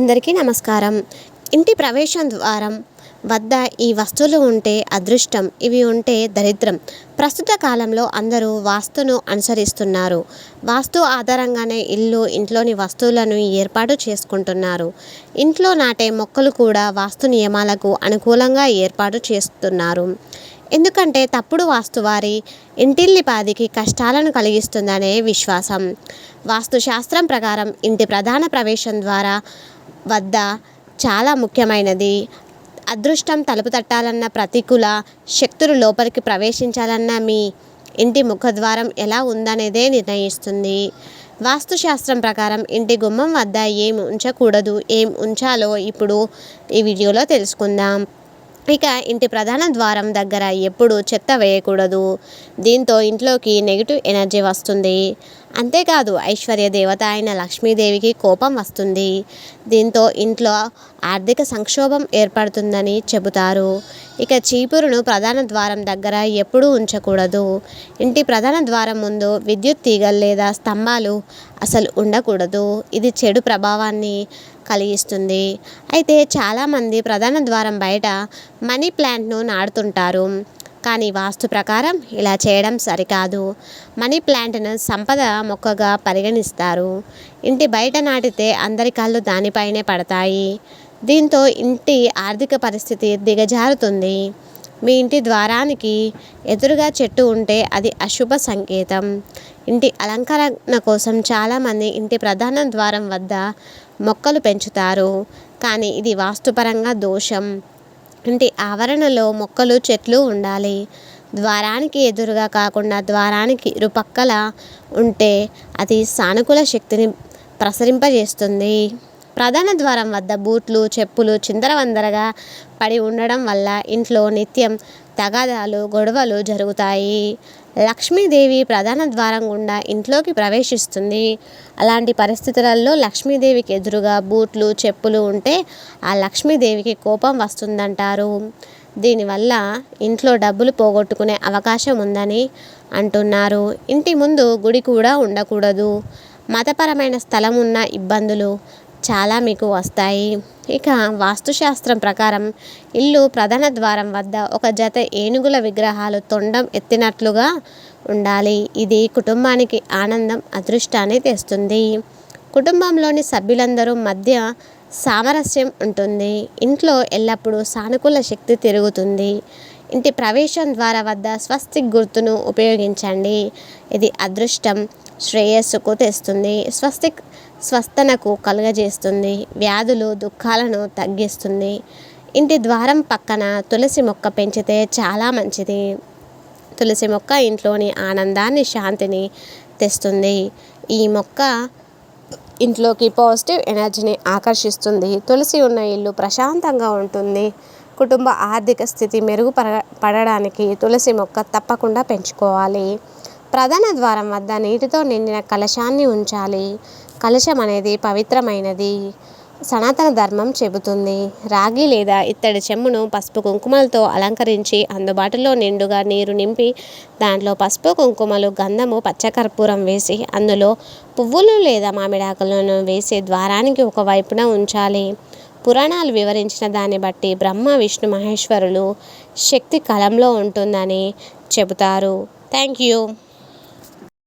అందరికీ నమస్కారం. ఇంటి ప్రవేశం ద్వారం వద్ద ఈ వస్తువులు ఉంటే అదృష్టం ఇవి ఉంటే దరిద్రం. ప్రస్తుత కాలంలో అందరూ వాస్తును అనుసరిస్తున్నారు. వాస్తు ఆధారంగానే ఇల్లు ఇంట్లోని వస్తువులను ఏర్పాటు చేసుకుంటున్నారు. ఇంట్లో నాటే మొక్కలు కూడా వాస్తు నియమాలకు అనుకూలంగా ఏర్పాటు చేస్తున్నారు. ఎందుకంటే తప్పుడు వాస్తు వారి ఇంటిల్లిపాదికి కష్టాలను కలిగిస్తుందనే విశ్వాసం. వాస్తుశాస్త్రం ప్రకారం ఇంటి ప్రధాన ప్రవేశం ద్వారా వద్ద చాలా ముఖ్యమైనది. అదృష్టం తలుపు తట్టాలన్న ప్రతికూల శక్తులు లోపలికి ప్రవేశించాలన్న మీ ఇంటి ముఖద్వారం ఎలా ఉందనేదే నిర్ణయిస్తుంది. వాస్తుశాస్త్రం ప్రకారం ఇంటి గుమ్మం వద్ద ఏం ఉంచకూడదు ఏం ఉంచాలో ఇప్పుడు ఈ వీడియోలో తెలుసుకుందాం. ఇక ఇంటి ప్రధాన ద్వారం దగ్గర ఎప్పుడు చెత్త వేయకూడదు. దీంతో ఇంట్లోకి నెగిటివ్ ఎనర్జీ వస్తుంది. అంతేకాదు ఐశ్వర్య దేవత అయిన లక్ష్మీదేవికి కోపం వస్తుంది. దీంతో ఇంట్లో ఆర్థిక సంక్షోభం ఏర్పడుతుందని చెబుతారు. ఇక చీపురును ప్రధాన ద్వారం దగ్గర ఎప్పుడూ ఉంచకూడదు. ఇంటి ప్రధాన ద్వారం ముందు విద్యుత్ తీగలు లేదా స్తంభాలు అసలు ఉండకూడదు. ఇది చెడు ప్రభావాన్ని కలిగిస్తుంది. అయితే చాలామంది ప్రధాన ద్వారం బయట మనీ ప్లాంట్ను నాటుతుంటారు. కానీ వాస్తు ప్రకారం ఇలా చేయడం సరికాదు. మనీ ప్లాంట్ను సంపద మొక్కగా పరిగణిస్తారు. ఇంటి బయట నాటితే అందరి కళ్ళు దానిపైనే పడతాయి. దీంతో ఇంటి ఆర్థిక పరిస్థితి దిగజారుతుంది. మీ ఇంటి ద్వారానికి ఎదురుగా చెట్టు ఉంటే అది అశుభ సంకేతం. ఇంటి అలంకరణ కోసం చాలామంది ఇంటి ప్రధాన ద్వారం వద్ద మొక్కలు పెంచుతారు. కానీ ఇది వాస్తుపరంగా దోషం. ఇంటి ఆవరణలో మొక్కలు చెట్లు ఉండాలి. ద్వారానికి ఎదురుగా కాకుండా ద్వారానికి ఇరుపక్కల ఉంటే అది సానుకూల శక్తిని ప్రసరింపజేస్తుంది. ప్రధాన ద్వారం వద్ద బూట్లు చెప్పులు చిందరవందరగా పడి ఉండడం వల్ల ఇంట్లో నిత్యం తగాదాలు గొడవలు జరుగుతాయి. లక్ష్మీదేవి ప్రధాన ద్వారం గుండా ఇంట్లోకి ప్రవేశిస్తుంది. అలాంటి పరిస్థితులలో లక్ష్మీదేవికి ఎదురుగా బూట్లు చెప్పులు ఉంటే ఆ లక్ష్మీదేవికి కోపం వస్తుందంటారు. దీనివల్ల ఇంట్లో డబ్బులు పోగొట్టుకునే అవకాశం ఉందని అంటున్నారు. ఇంటి ముందు గుడి కూడా ఉండకూడదు. మతపరమైన స్థలం ఉన్న ఇబ్బందులు చాలా మీకు వస్తాయి. ఇక వాస్తుశాస్త్రం ప్రకారం ఇల్లు ప్రధాన ద్వారం వద్ద ఒక జత ఏనుగుల విగ్రహాలు తొండం ఎత్తినట్లుగా ఉండాలి. ఇది కుటుంబానికి ఆనందం అదృష్టాన్ని తెస్తుంది. కుటుంబంలోని సభ్యులందరూ మధ్య సామరస్యం ఉంటుంది. ఇంట్లో ఎల్లప్పుడూ సానుకూల శక్తి తిరుగుతుంది. ఇంటి ప్రవేశం ద్వారా వద్ద స్వస్తిక్ గుర్తును ఉపయోగించండి. ఇది అదృష్టం. శ్రేయస్సుకు తెస్తుంది స్వస్తి స్వస్థనకు కలుగజేస్తుంది వ్యాధులు దుఃఖాలను తగ్గిస్తుంది. ఇంటి ద్వారం పక్కన తులసి మొక్క పెంచితే చాలా మంచిది. తులసి మొక్క ఇంట్లోని ఆనందాన్ని శాంతిని తెస్తుంది. ఈ మొక్క ఇంట్లోకి పాజిటివ్ ఎనర్జీని ఆకర్షిస్తుంది. తులసి ఉన్న ఇల్లు ప్రశాంతంగా ఉంటుంది. కుటుంబ ఆర్థిక స్థితి మెరుగుపడ పడడానికి తులసి మొక్క తప్పకుండా పెంచుకోవాలి. ప్రధాన ద్వారం వద్ద నీటితో నిండిన కలశాన్ని ఉంచాలి. కలశం అనేది పవిత్రమైనది. సనాతన ధర్మం చెబుతుంది. రాగి లేదా ఇత్తడి చెమ్మును పసుపు కుంకుమలతో అలంకరించి అందుబాటులో నిండుగా నీరు నింపి దాంట్లో పసుపు కుంకుమలు గంధము పచ్చకర్పూరం వేసి అందులో పువ్వులు లేదా మామిడాకులను వేసి ద్వారానికి ఒకవైపున ఉంచాలి. పురాణాలు వివరించిన దాన్ని బట్టి బ్రహ్మ విష్ణు మహేశ్వరులు శక్తి కలంలో ఉంటుందని చెబుతారు. Thank you